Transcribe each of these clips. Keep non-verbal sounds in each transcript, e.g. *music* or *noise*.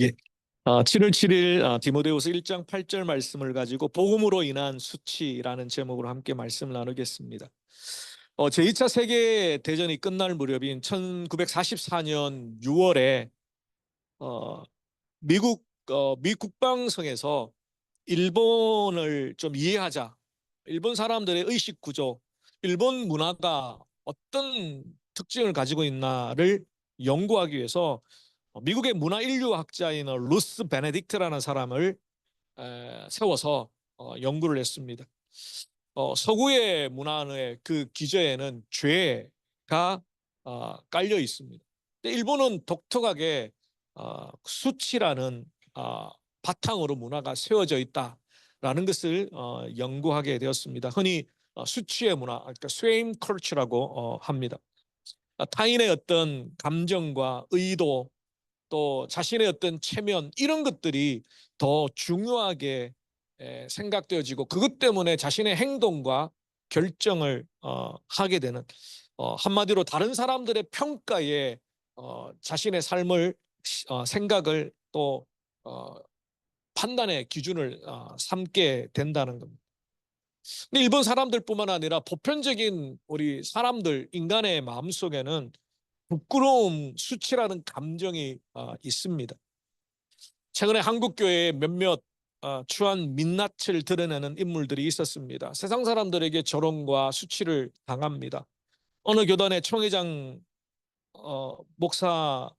예. 아, 7월 7일 아, 디모데후서 1장 8절 말씀을 가지고 복음으로 인한 수치라는 제목으로 함께 말씀을 나누겠습니다. 어, 제2차 세계 대전이 끝날 무렵인 1944년 6월에 어, 미국 어, 미 국방성에서 일본을 좀 이해하자. 일본 사람들의 의식 구조, 일본 문화가 어떤 특징을 가지고 있나를 연구하기 위해서 어, 미국의 문화 인류학자인 어, 루스 베네딕트라는 사람을 에, 세워서 어, 연구를 했습니다. 어, 서구의 문화의 그 기저에는 죄가 어, 깔려 있습니다. 일본은 독특하게 어, 수치라는 어, 바탕으로 문화가 세워져 있다라는 것을 어, 연구하게 되었습니다. 흔히 어, 수치의 문화, 그러니까 스웨임 컬처라고 어, 합니다. 아, 타인의 어떤 감정과 의도 또 자신의 어떤 체면 이런 것들이 더 중요하게 에, 생각되어지고 그것 때문에 자신의 행동과 결정을 어, 하게 되는 어, 한마디로 다른 사람들의 평가에 어, 자신의 삶을 어, 생각을 또 어, 판단의 기준을 어, 삼게 된다는 겁니다. 근데 일본 사람들뿐만 아니라 보편적인 우리 사람들 인간의 마음 속에는 부끄러움, 수치라는 감정이 어, 있습니다. 최근에 한국 교회에 몇몇 어, 추한 민낯을 드러내는 인물들이 있었습니다. 세상 사람들에게 조롱과 수치를 당합니다. 어느 교단의 총회장 어, 목사는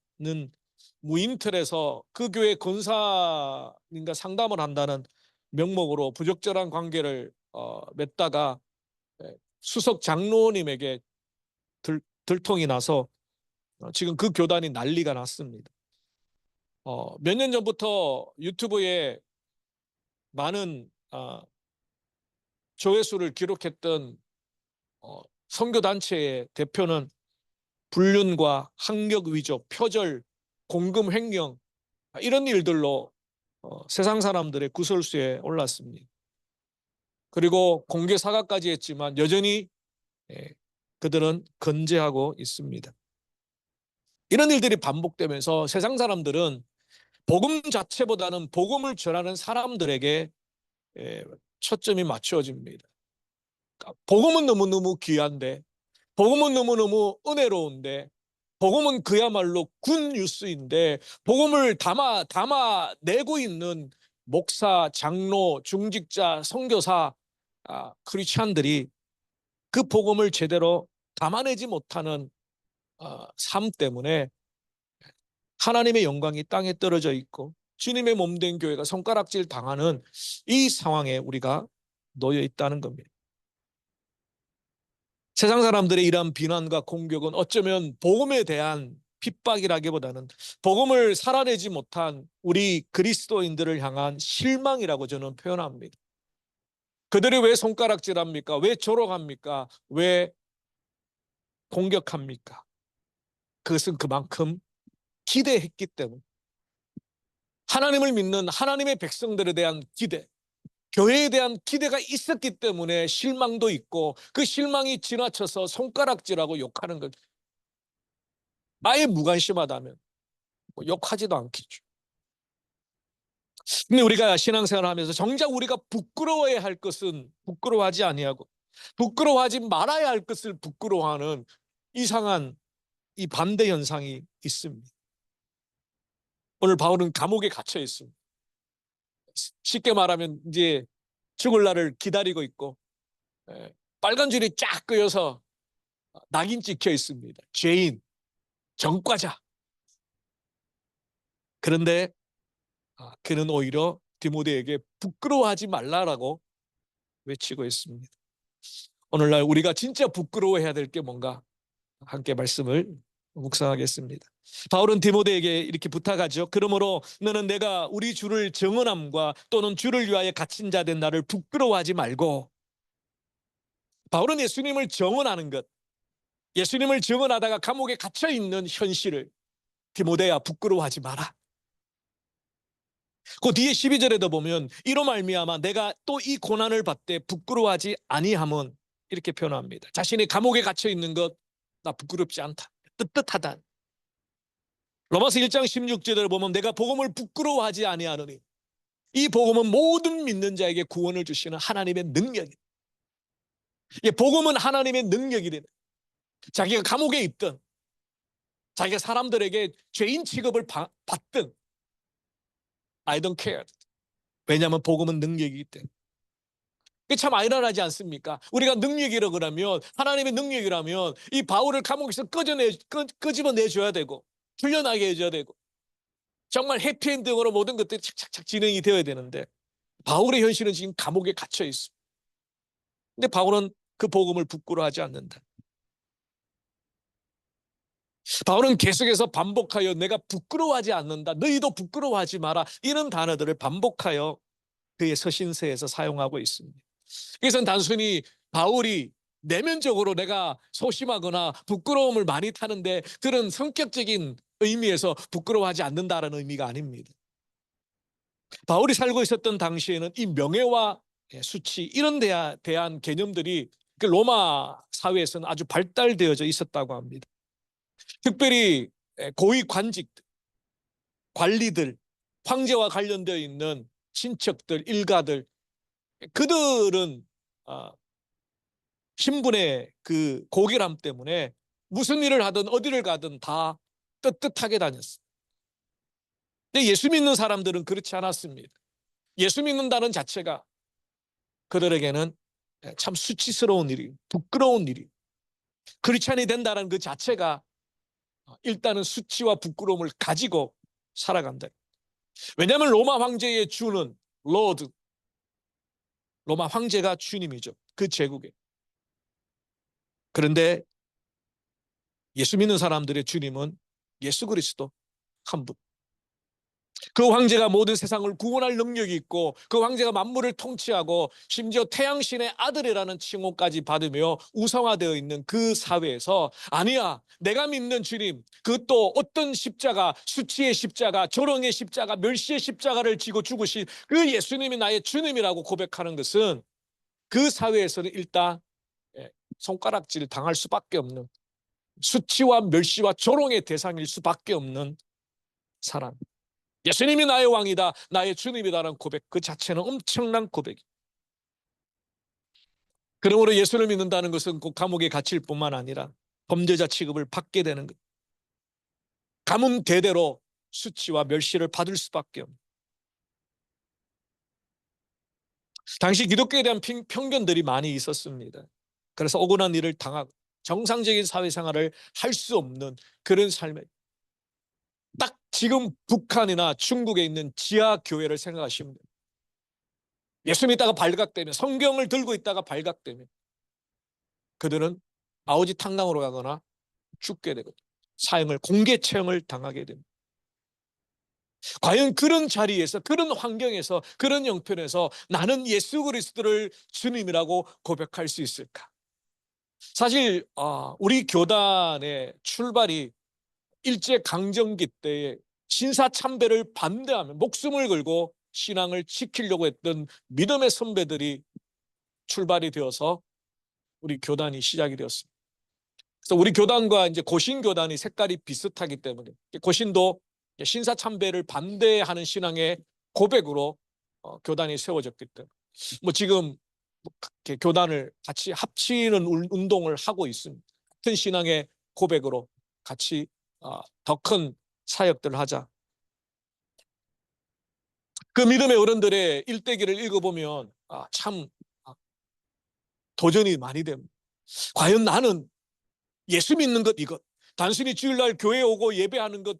무인틀에서 그 교회 권사님과 상담을 한다는 명목으로 부적절한 관계를 어, 맺다가 예, 수석 장로님에게 들, 들통이 나서 어, 지금 그 교단이 난리가 났습니다. 어, 몇 년 전부터 유튜브에 많은 어, 조회수를 기록했던 어, 선교단체의 대표는 불륜과 학력 위조, 표절, 공금 횡령 아, 이런 일들로 어, 세상 사람들의 구설수에 올랐습니다. 그리고 공개 사과까지 했지만 여전히 예, 그들은 건재하고 있습니다. 이런 일들이 반복되면서 세상 사람들은 복음 자체보다는 복음을 전하는 사람들에게 예, 초점이 맞추어집니다. 그러니까 복음은 너무너무 귀한데, 복음은 너무너무 은혜로운데, 복음은 그야말로 군 뉴스인데, 복음을 담아, 담아 내고 있는 목사, 장로, 중직자, 선교사, 아, 크리스찬들이 그 복음을 제대로 담아내지 못하는 어, 삶 때문에 하나님의 영광이 땅에 떨어져 있고 주님의 몸된 교회가 손가락질 당하는 이 상황에 우리가 놓여 있다는 겁니다. 세상 사람들의 이러한 비난과 공격은 어쩌면 복음에 대한 핍박이라기보다는 복음을 살아내지 못한 우리 그리스도인들을 향한 실망이라고 저는 표현합니다. 그들이 왜 손가락질합니까? 왜 조롱합니까? 왜 공격합니까? 그것은 그만큼 기대했기 때문. 하나님을 믿는 하나님의 백성들에 대한 기대, 교회에 대한 기대가 있었기 때문에 실망도 있고 그 실망이 지나쳐서 손가락질하고 욕하는 것. 아예 무관심하다면 뭐 욕하지도 않겠죠. 근데 우리가 신앙생활을 하면서 정작 우리가 부끄러워야 할 것은 부끄러워하지 아니하고 부끄러워하지 말아야 할 것을 부끄러워하는 이상한 이 반대 현상이 있습니다. 오늘 바울은 감옥에 갇혀 있습니다. 쉽게 말하면 이제 죽을 날을 기다리고 있고 에, 빨간 줄이 쫙 끄여서 낙인 찍혀 있습니다. 죄인, 정과자. 그런데 아, 그는 오히려 디모데에게 부끄러워하지 말라라고 외치고 있습니다. 오늘날 우리가 진짜 부끄러워해야 될 게 뭔가 함께 말씀을 묵상하겠습니다. 바울은 디모데에게 이렇게 부탁하죠. 그러므로 너는 내가 우리 주를 정언함과 또는 주를 위하여 갇힌 자 된 나를 부끄러워하지 말고 바울은 예수님을 정언하는 것, 예수님을 정언하다가 감옥에 갇혀 있는 현실을 디모데야 부끄러워하지 마라. 그 뒤에 12절에도 보면 이로 말미암아 내가 또 이 고난을 받되 부끄러워하지 아니함은 이렇게 표현합니다. 자신이 감옥에 갇혀 있는 것 나 부끄럽지 않다. 뜨뜻하다. 로마서 1장 16절을 보면 내가 복음을 부끄러워하지 아니하노니 이 복음은 모든 믿는 자에게 구원을 주시는 하나님의 능력이. 예, 복음은 하나님의 능력이 되는. 자기가 감옥에 있든 자기가 사람들에게 죄인 취급을 바- 받든 I don't care. 왜냐하면 복음은 능력이기 때문에. 이게 참 아이러니하지 않습니까? 우리가 능력이라 그러면 하나님의 능력이라면 이 바울을 감옥에서 끄, 끄집어내줘야 되고 풀려나게 해줘야 되고 정말 해피엔딩으로 모든 것들이 착착착 진행이 되어야 되는데 바울의 현실은 지금 감옥에 갇혀 있습니다. 근데 바울은 그 복음을 부끄러워하지 않는다. 바울은 계속해서 반복하여 내가 부끄러워하지 않는다. 너희도 부끄러워하지 마라. 이런 단어들을 반복하여 그의 서신서에서 사용하고 있습니다. 이것은 단순히 바울이 내면적으로 내가 소심하거나 부끄러움을 많이 타는데 그런 성격적인 의미에서 부끄러워하지 않는다라는 의미가 아닙니다. 바울이 살고 있었던 당시에는 이 명예와 수치 이런 데에 대한 개념들이 그 로마 사회에서는 아주 발달되어져 있었다고 합니다. 특별히 고위 관직, 관리들, 황제와 관련되어 있는 친척들, 일가들, 그들은 아, 신분의 그 고결함 때문에 무슨 일을 하든 어디를 가든 다 떳떳하게 다녔어요. 근데 예수 믿는 사람들은 그렇지 않았습니다. 예수 믿는다는 자체가 그들에게는 참 수치스러운 일이, 부끄러운 일이, 크리스찬이 된다는 그 자체가 일단은 수치와 부끄러움을 가지고 살아간다. 왜냐하면 로마 황제의 주는 로드, 로마 황제가 주님이죠. 그 제국에. 그런데 예수 믿는 사람들의 주님은 예수 그리스도 한 분. 그 황제가 모든 세상을 구원할 능력이 있고 그 황제가 만물을 통치하고 심지어 태양신의 아들이라는 칭호까지 받으며 우상화되어 있는 그 사회에서 아니야 내가 믿는 주님 그것도 어떤 십자가 수치의 십자가 조롱의 십자가 멸시의 십자가를 지고 죽으신 그 예수님이 나의 주님이라고 고백하는 것은 그 사회에서는 일단 예, 손가락질 당할 수밖에 없는 수치와 멸시와 조롱의 대상일 수밖에 없는 사람. 예수님이 나의 왕이다, 나의 주님이다라는 고백 그 자체는 엄청난 고백이. 그러므로 예수를 믿는다는 것은 꼭 감옥에 갇힐 뿐만 아니라 범죄자 취급을 받게 되는 것. 가문 대대로 수치와 멸시를 받을 수밖에 없는. 당시 기독교에 대한 핑- 편견들이 많이 있었습니다. 그래서 억울한 일을 당하고 정상적인 사회생활을 할 수 없는 그런 딱 지금 북한이나 중국에 있는 지하 교회를 생각하시면 돼요. 예수 믿다가 발각되면 성경을 들고 있다가 발각되면 그들은 아오지 탕강으로 가거나 죽게 되고 사형을 공개 체형을 당하게 됩니다. 과연 그런 자리에서 그런 환경에서 그런 형편에서 나는 예수 그리스도를 주님이라고 고백할 수 있을까? 사실 아, 우리 교단의 출발이 일제 강점기 때에 신사 참배를 반대하며 목숨을 걸고 신앙을 지키려고 했던 믿음의 선배들이 출발이 되어서 우리 교단이 시작이 되었습니다. 그래서 우리 교단과 이제 고신 교단이 색깔이 비슷하기 때문에 고신도 신사 참배를 반대하는 신앙의 고백으로 어, 교단이 세워졌기 때문에 뭐 지금 교단을 같이 합치는 운- 운동을 하고 있습니다. 같은 신앙의 고백으로 같이 어, 더큰 사역들을 하자. 그 믿음의 어른들의 일대기를 읽어보면 아, 참 아, 도전이 많이 됩니다. 과연 나는 예수 믿는 것 이것 단순히 주일날 교회 오고 예배하는 것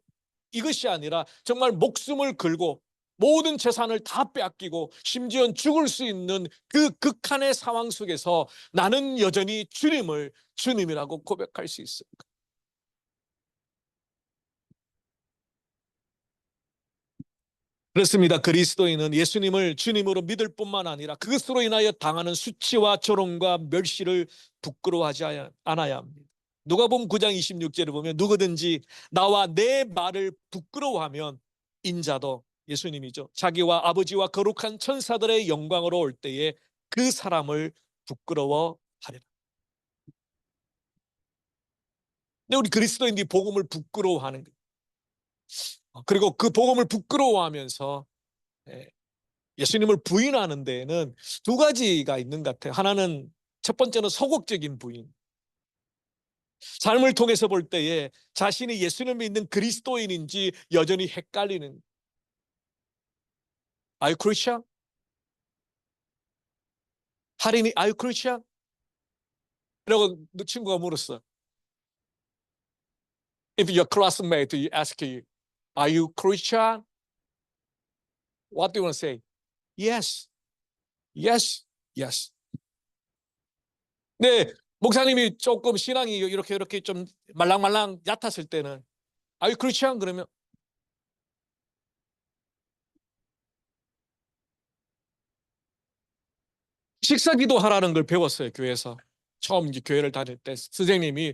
이것이 아니라 정말 목숨을 걸고 모든 재산을 다 빼앗기고 심지어 죽을 수 있는 그 극한의 상황 속에서 나는 여전히 주님을 주님이라고 고백할 수 있을까? 그렇습니다. 그리스도인은 예수님을 주님으로 믿을 뿐만 아니라 그것으로 인하여 당하는 수치와 조롱과 멸시를 부끄러워하지 않아야 합니다. 누가복음 9장 26절을 보면 누구든지 나와 내 말을 부끄러워하면 인자도 예수님이죠. 자기와 아버지와 거룩한 천사들의 영광으로 올 때에 그 사람을 부끄러워하리라. 근데 우리 그리스도인들이 복음을 부끄러워하는 거예요. 어, 그리고 그 복음을 부끄러워하면서 예, 예수님을 부인하는 데에는 두 가지가 있는 것 같아요. 하나는 첫 번째는 소극적인 부인. 삶을 통해서 볼 때에 자신이 예수님을 믿는 그리스도인인지 여전히 헷갈리는. Are you Christian? 할인이 Are you Christian? 라고 너 친구가 물었어. If your classmate ask you, Are you Christian? What do you want to say? Yes. Yes. Yes. 네, 목사님이 조금 신앙이 이렇게 이렇게 좀 말랑말랑 얕았을 때는 아유 그렇지않 그러면 식사 기도하라는 걸 배웠어요 교회에서 처음 이제 교회를 다닐 때 선생님이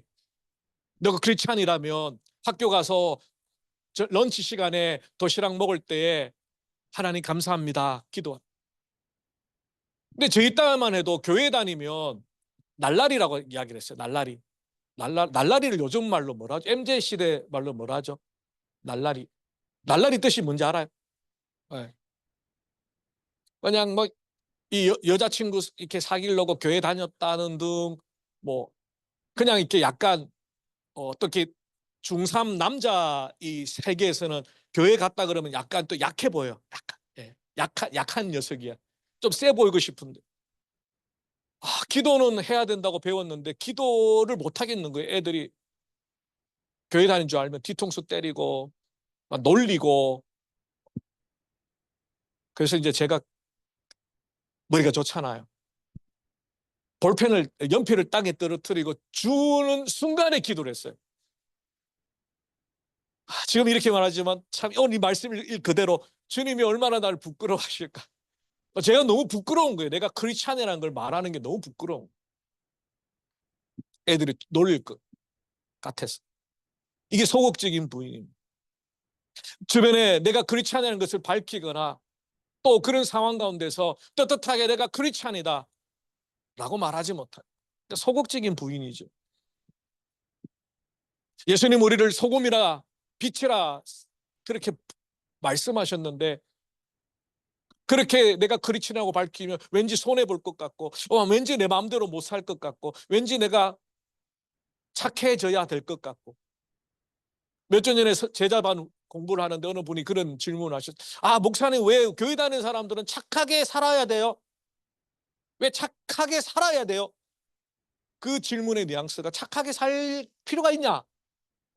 너가 크리스찬이라면 학교 가서 저 런치 시간에 도시락 먹을 때에 하나님 감사합니다 기도. 근데 저희 딸만 해도 교회 다니면 날라리라고 이야기를 했어요. 날라리. 날라, 날라리를 요즘 말로 뭐라 하죠? MZ 시대 말로 뭐라 하죠? 날라리. 날라리 뜻이 뭔지 알아요? 네. 그냥 뭐, 이 여자친구 이렇게 사귀려고 교회 다녔다는 등, 뭐, 그냥 이렇게 약간, 어, 어떻게 중3 남자 이 세계에서는 교회 갔다 그러면 약간 또 약해 보여. 약간. 예. 약한, 약한 녀석이야. 좀 세 보이고 싶은데. 아, 기도는 해야 된다고 배웠는데 기도를 못 하겠는 거예요. 애들이 교회 다닌 줄 알면 뒤통수 때리고 막 놀리고 그래서 이제 제가 머리가 좋잖아요. 볼펜을 연필을 땅에 떨어뜨리고 주는 순간에 기도를 했어요. 아, 지금 이렇게 말하지만 참 오늘 이 말씀을 그대로 주님이 얼마나 나를 부끄러워하실까. 어, 제가 너무 부끄러운 거예요. 내가 크리스찬이라는 걸 말하는 게 너무 부끄러워. 애들이 놀릴 것 같아서. 이게 소극적인 부인입니다. 주변에 내가 크리스찬이라는 것을 밝히거나 또 그런 상황 가운데서 떳떳하게 내가 크리스찬이다 라고 말하지 못한 소극적인 부인이죠. 예수님 우리를 소금이라 빛이라 그렇게 말씀하셨는데 그렇게 내가 크리스천하고 밝히면 왠지 손해 볼 것 같고 어, 왠지 내 마음대로 못 살 것 같고 왠지 내가 착해져야 될 것 같고 몇 년 전에 제자반 공부를 하는데 어느 분이 그런 질문을 하셨 아 목사님 왜 교회 다니는 사람들은 착하게 살아야 돼요? 왜 착하게 살아야 돼요? 그 질문의 뉘앙스가 착하게 살 필요가 있냐?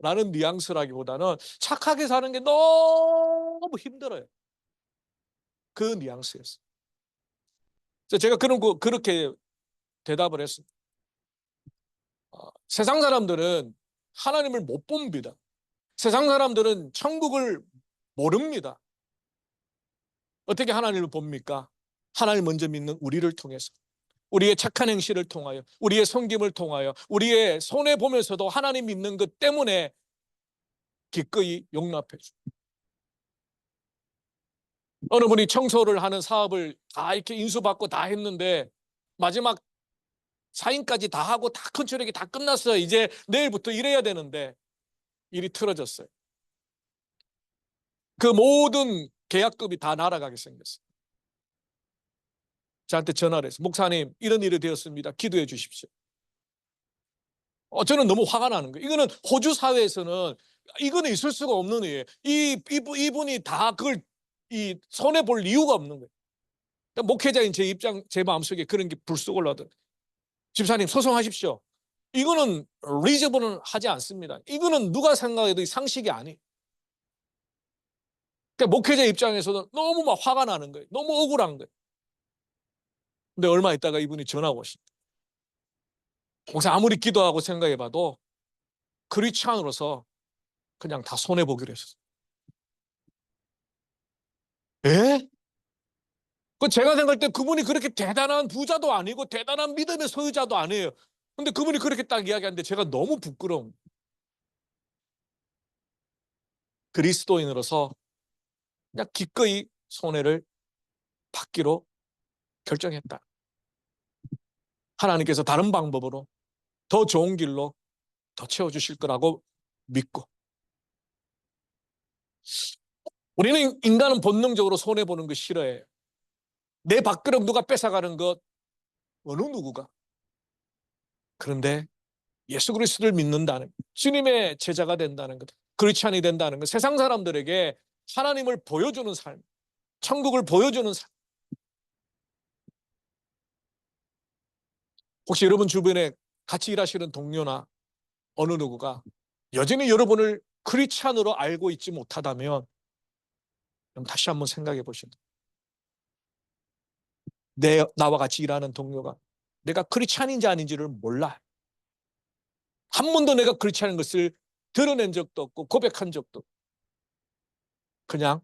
라는 뉘앙스라기보다는 착하게 사는 게 너무 힘들어요. 그 뉘앙스였어요. 제가 그런 거 그렇게 대답을 했습니다. 어, 세상 사람들은 하나님을 못 봅니다. 세상 사람들은 천국을 모릅니다. 어떻게 하나님을 봅니까? 하나님 먼저 믿는 우리를 통해서. 우리의 착한 행실을 통하여, 우리의 성김을 통하여, 우리의 손해 보면서도 하나님 믿는 것 때문에 기꺼이 용납해 줍니다. 어느 분이 청소를 하는 사업을 다 이렇게 인수받고 다 했는데 마지막 사인까지 다 하고 다 컨트롤이 다 끝났어요. 이제 내일부터 일해야 되는데 일이 틀어졌어요. 그 모든 계약금이 다 날아가게 생겼어요. 저한테 전화를 해서 목사님 이런 일이 되었습니다. 기도해 주십시오. 어, 저는 너무 화가 나는 거예요. 이거는 호주 사회에서는 이거는 있을 수가 없는 일이에요. 이, 이분이 다 그걸 이 손해 볼 이유가 없는 거예요. 그러니까 목회자인 제 입장, 제 마음속에 그런 게 불쑥 올라오더 집사님 소송하십시오. 이거는 리저브는 하지 않습니다. 이거는 누가 생각해도 상식이 아니. 그러니까 목회자 입장에서는 너무 막 화가 나는 거예요. 너무 억울한 거예요. 근데 얼마 있다가 이분이 전화가 오십니다. 목사 아무리 기도하고 생각해봐도 크리스찬으로서 그냥 다 손해 보기로 했었어요. 예? 그 제가 생각할 때 그분이 그렇게 대단한 부자도 아니고 대단한 믿음의 소유자도 아니에요. 근데 그분이 그렇게 딱 이야기하는데 제가 너무 부끄러움. 그리스도인으로서 그냥 기꺼이 손해를 받기로 결정했다. 하나님께서 다른 방법으로 더 좋은 길로 더 채워주실 거라고 믿고 우리는 인간은 본능적으로 손해 보는 거 싫어해요. 내 밥그릇 누가 뺏어가는 것 어느 누구가 그런데 예수 그리스도를 믿는다는 것, 주님의 제자가 된다는 것, 크리스찬이 된다는 것, 세상 사람들에게 하나님을 보여주는 삶, 천국을 보여주는 삶. 혹시 여러분 주변에 같이 일하시는 동료나 어느 누구가 여전히 여러분을 크리스찬으로 알고 있지 못하다면 다시 한번 생각해 보시다. 내 나와 같이 일하는 동료가 내가 크리스찬인지 아닌지를 몰라. 한 번도 내가 크리스찬인 것을 드러낸 적도 없고 고백한 적도 그냥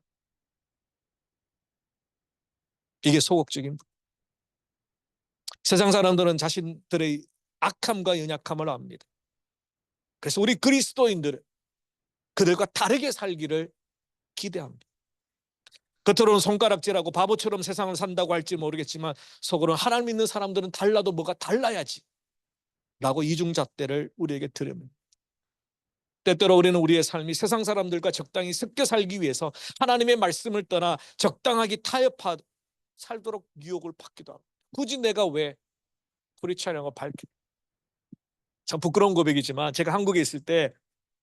이게 소극적인 분. 세상 사람들은 자신들의 악함과 연약함을 압니다. 그래서 우리 그리스도인들은 그들과 다르게 살기를 기대합니다. 겉으로는 손가락질하고 바보처럼 세상을 산다고 할지 모르겠지만 속으로는 하나님 믿는 사람들은 달라도 뭐가 달라야지 라고 이중잣대를 우리에게 들으면 때때로 우리는 우리의 삶이 세상 사람들과 적당히 섞여 살기 위해서 하나님의 말씀을 떠나 적당하게 타협하 살도록 유혹을 받기도 합니다. 굳이 내가 왜 프리차량을 밝혀 참 부끄러운 고백이지만 제가 한국에 있을 때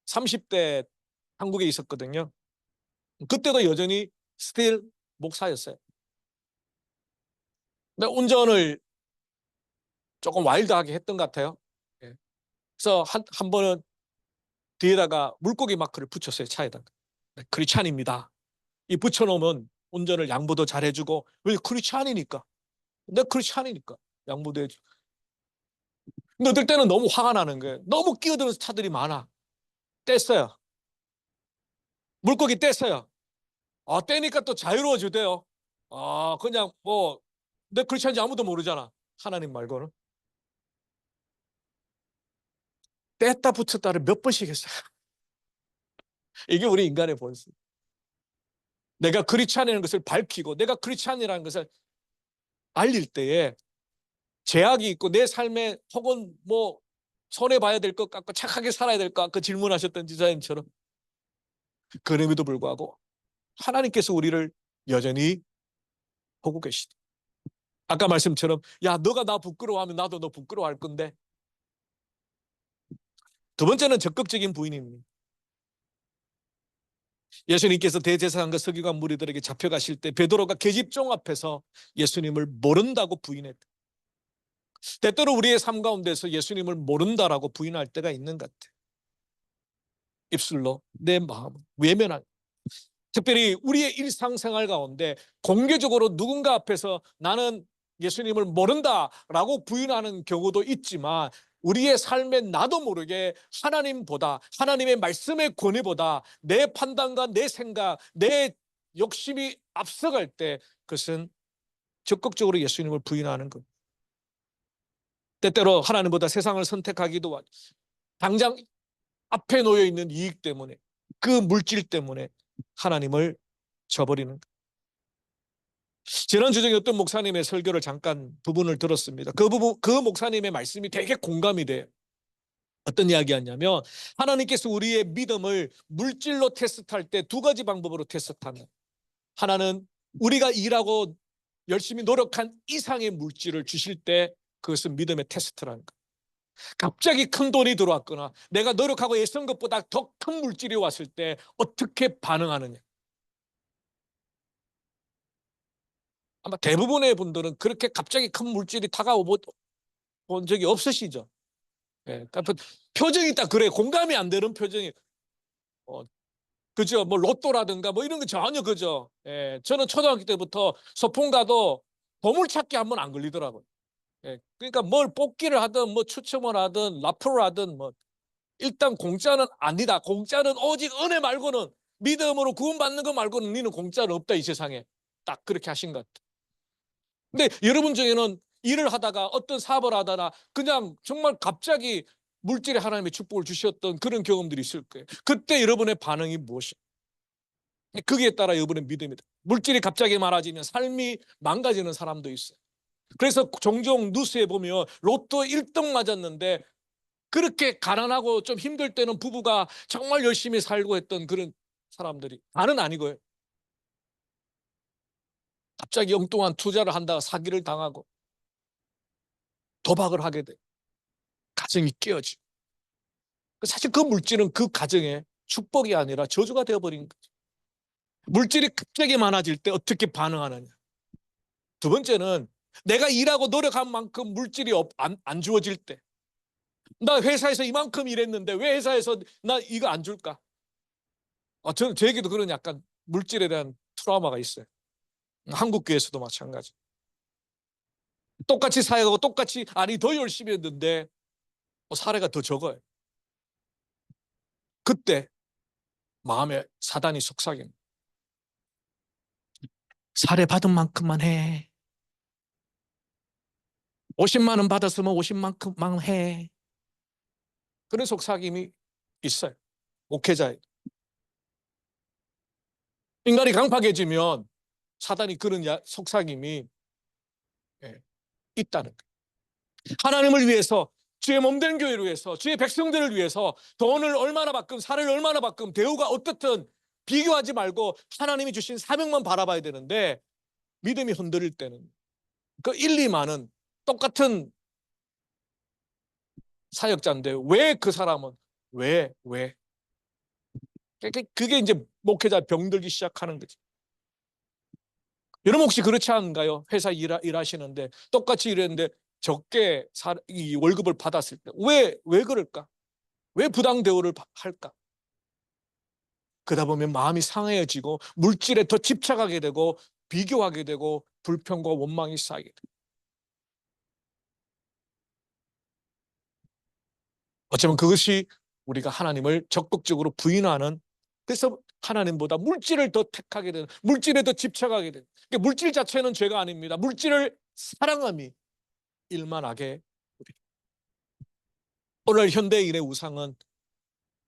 30대 한국에 있었거든요. 그때도 여전히 스틸 목사였어요. 근데 운전을 조금 와일드하게 했던 것 같아요. 예. 그래서 한, 한 번은 뒤에다가 물고기 마크를 붙였어요, 차에다가. 네, 크리찬입니다. 이 붙여놓으면 운전을 양보도 잘해주고, 왜 크리찬이니까. 내 크리찬이니까. 양보도 해주고. 근데 어떨 때는 너무 화가 나는 거예요. 너무 끼어드는 차들이 많아. 뗐어요. 물고기 뗐어요. 아, 떼니까 또 자유로워지대요. 아, 그냥 뭐, 내 크리스찬인지 아무도 모르잖아. 하나님 말고는. 뗐다 붙였다를 몇 번씩 했어요. *laughs* 이게 우리 인간의 본성. 내가 크리스찬이라는 것을 밝히고 내가 크리스찬이라는 것을 알릴 때에 제약이 있고 내 삶에 혹은 뭐 손해 봐야 될 것 같고 착하게 살아야 될 것 같고 질문하셨던 지사님처럼 그럼에도 불구하고 하나님께서 우리를 여전히 보고 계시다. 아까 말씀처럼 야 너가 나 부끄러워하면 나도 너 부끄러워할 건데 두 번째는 적극적인 부인입니다. 예수님께서 대제사장과 서기관 무리들에게 잡혀가실 때 베드로가 계집종 앞에서 예수님을 모른다고 부인했다. 때때로 우리의 삶 가운데서 예수님을 모른다라고 부인할 때가 있는 것 같아. 입술로 내 마음은 외면한. 특별히 우리의 일상생활 가운데 공개적으로 누군가 앞에서 나는 예수님을 모른다라고 부인하는 경우도 있지만 우리의 삶에 나도 모르게 하나님보다 하나님의 말씀의 권위보다 내 판단과 내 생각, 내 욕심이 앞서갈 때 그것은 적극적으로 예수님을 부인하는 것. 때때로 하나님보다 세상을 선택하기도 하죠. 당장 앞에 놓여 있는 이익 때문에 그 물질 때문에 하나님을 저버리는 것. 지난 주중에 어떤 목사님의 설교를 잠깐 부분을 들었습니다. 그 부분 그 목사님의 말씀이 되게 공감이 돼요. 어떤 이야기였냐면 하나님께서 우리의 믿음을 물질로 테스트할 때 두 가지 방법으로 테스트한다. 하나는 우리가 일하고 열심히 노력한 이상의 물질을 주실 때 그것은 믿음의 테스트라는 거. 갑자기 큰 돈이 들어왔거나 내가 노력하고 애쓴 것보다 더 큰 물질이 왔을 때 어떻게 반응하느냐. 아마 대부분의 분들은 그렇게 갑자기 큰 물질이 다가오본 적이 없으시죠. 예, 그러니까 표정이 딱 그래. 공감이 안 되는 표정이. 어, 그죠? 뭐 로또라든가 뭐 이런 거 전혀 그죠? 예, 저는 초등학교 때부터 소풍 가도 보물찾기 한 번 안 걸리더라고요. 예, 그러니까 뭘 뽑기를 하든 뭐 추첨을 하든 라프를 하든 뭐 일단 공짜는 아니다. 공짜는 오직 은혜 말고는 믿음으로 구원받는 거 말고는 니는 공짜는 없다 이 세상에. 딱 그렇게 하신 것 같아요 근데 여러분 중에는 일을 하다가 어떤 사업을 하다가 그냥 정말 갑자기 물질에 하나님의 축복을 주셨던 그런 경험들이 있을 거예요. 그때 여러분의 반응이 무엇이에요? 거기에 따라 여러분의 믿음이 다. 물질이 갑자기 많아지면 삶이 망가지는 사람도 있어요. 그래서 종종 뉴스에 보면 로또 1등 맞았는데 그렇게 가난하고 좀 힘들 때는 부부가 정말 열심히 살고 했던 그런 사람들이 다는 아니고요. 갑자기 엉뚱한 투자를 한다가 사기를 당하고 도박을 하게 돼. 가정이 깨어지. 사실 그 물질은 그 가정의 축복이 아니라 저주가 되어버린 거죠. 물질이 갑자기 많아질 때 어떻게 반응하느냐. 두 번째는 내가 일하고 노력한 만큼 물질이 없, 안, 안 주어질 때. 나 회사에서 이만큼 일했는데 왜 회사에서 나 이거 안 줄까? 아, 저는 저에게도 그런 약간 물질에 대한 트라우마가 있어요. 한국 교회에서도 마찬가지. 똑같이 사역하고 똑같이 아니 더 열심히 했는데 어, 사례가 더 적어요. 그때 마음에 사단이 속삭임. 사례 받은 만큼만 해. 50만 원 받았으면 50만큼만 해. 그런 속삭임이 있어요. 목회자에. 인간이 강팍해지면 사단이 그런 야- 속삭임이 예, 있다는 거예요. 하나님을 위해서 주의 몸된 교회를 위해서 주의 백성들을 위해서 돈을 얼마나 받금 살을 얼마나 받금 대우가 어떻든 비교하지 말고 하나님이 주신 사명만 바라봐야 되는데 믿음이 흔들릴 때는 그 1, 2만은 똑같은 사역자인데 왜 그 사람은 왜 왜? 그게- 그게 이제 목회자 병들기 시작하는 거지. 여러분 혹시 그렇지 않은가요? 회사 일하, 일하시는데 똑같이 일했는데 적게 사, 이 월급을 받았을 때 왜왜 그럴까? 왜 부당 대우를 바- 할까? 그러다 보면 마음이 상해지고 물질에 더 집착하게 되고 비교하게 되고 불평과 원망이 쌓이게 돼. 어쩌면 그것이 우리가 하나님을 적극적으로 부인하는 그래서 하나님보다 물질을 더 택하게 되는 물질에 더 집착하게 되는 그러니까 물질 자체는 죄가 아닙니다. 물질을 사랑함이 일만 하게 우리. 오늘 현대인의 우상은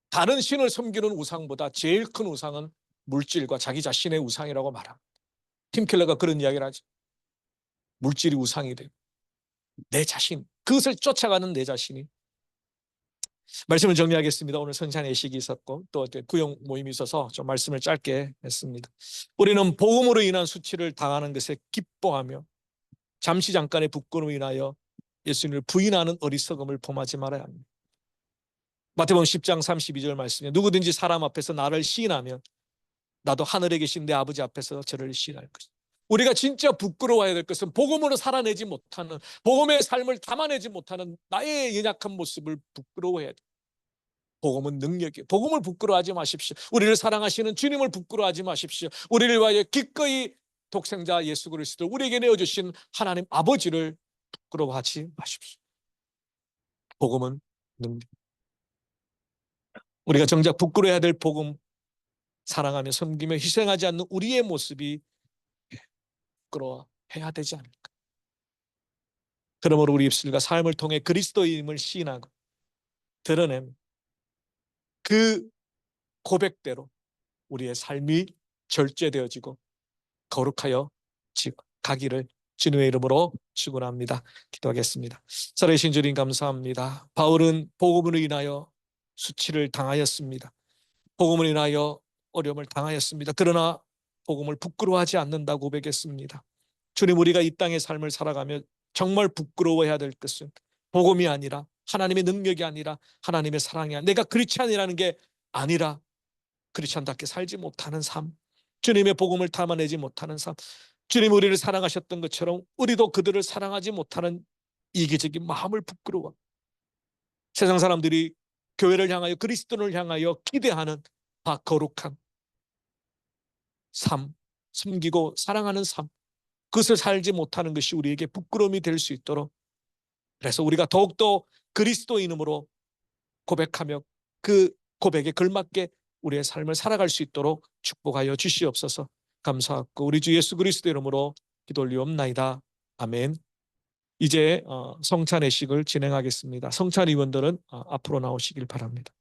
다른 신을 섬기는 우상보다 제일 큰 우상은 물질과 자기 자신의 우상이라고 말합니다. 팀 켈러가 그런 이야기를 하죠. 물질이 우상이 되고 내 자신 그것을 쫓아가는 내 자신이 말씀을 정리하겠습니다. 오늘 성찬 예식이 있었고 또 구역 모임이 있어서 좀 말씀을 짧게 했습니다. 우리는 복음으로 인한 수치를 당하는 것에 기뻐하며 잠시 잠깐의 부끄러움으로 인하여 예수님을 부인하는 어리석음을 범하지 말아야 합니다. 마태복음 10장 32절 말씀에 누구든지 사람 앞에서 나를 시인하면 나도 하늘에 계신 내 아버지 앞에서 저를 시인할 것이다. 우리가 진짜 부끄러워해야 될 것은 복음으로 살아내지 못하는 복음의 삶을 담아내지 못하는 나의 연약한 모습을 부끄러워해야 돼. 복음은 능력이에요. 복음을 부끄러워하지 마십시오. 우리를 사랑하시는 주님을 부끄러워하지 마십시오. 우리를 위하여 기꺼이 독생자 예수 그리스도 우리에게 내어 주신 하나님 아버지를 부끄러워하지 마십시오. 복음은 능력. 우리가 정작 부끄러워해야 될 복음 사랑하며 섬기며 희생하지 않는 우리의 모습이 부끄러워해야 되지 않을까. 그러므로 우리 입술과 삶을 통해 그리스도임을 시인하고 드러내면 그 고백대로 우리의 삶이 절제되어지고 거룩하여 지- 가기를 주님의 이름으로 축원합니다. 기도하겠습니다. 살아계신 주님 감사합니다. 바울은 복음으로 인하여 수치를 당하였습니다. 복음을 인하여 어려움을 당하였습니다. 그러나 복음을 부끄러워하지 않는다고 고백했습니다. 주님 우리가 이 땅의 삶을 살아가며 정말 부끄러워해야 될 것은 복음이 아니라 하나님의 능력이 아니라 하나님의 사랑이 아니라 내가 크리스찬이라는 게 아니라 크리스찬답게 살지 못하는 삶 주님의 복음을 담아내지 못하는 삶 주님 우리를 사랑하셨던 것처럼 우리도 그들을 사랑하지 못하는 이기적인 마음을 부끄러워 세상 사람들이 교회를 향하여 그리스도를 향하여 기대하는 다 거룩한 삶 숨기고 사랑하는 삶 그것을 살지 못하는 것이 우리에게 부끄러움이 될 수 있도록 그래서 우리가 더욱더 그리스도인으로 고백하며 그 고백에 걸맞게 우리의 삶을 살아갈 수 있도록 축복하여 주시옵소서 감사하고 우리 주 예수 그리스도 이름으로 기도 올리옵나이다. 아멘. 이제 어, 성찬의식을 진행하겠습니다. 성찬 의원들은 어, 앞으로 나오시길 바랍니다.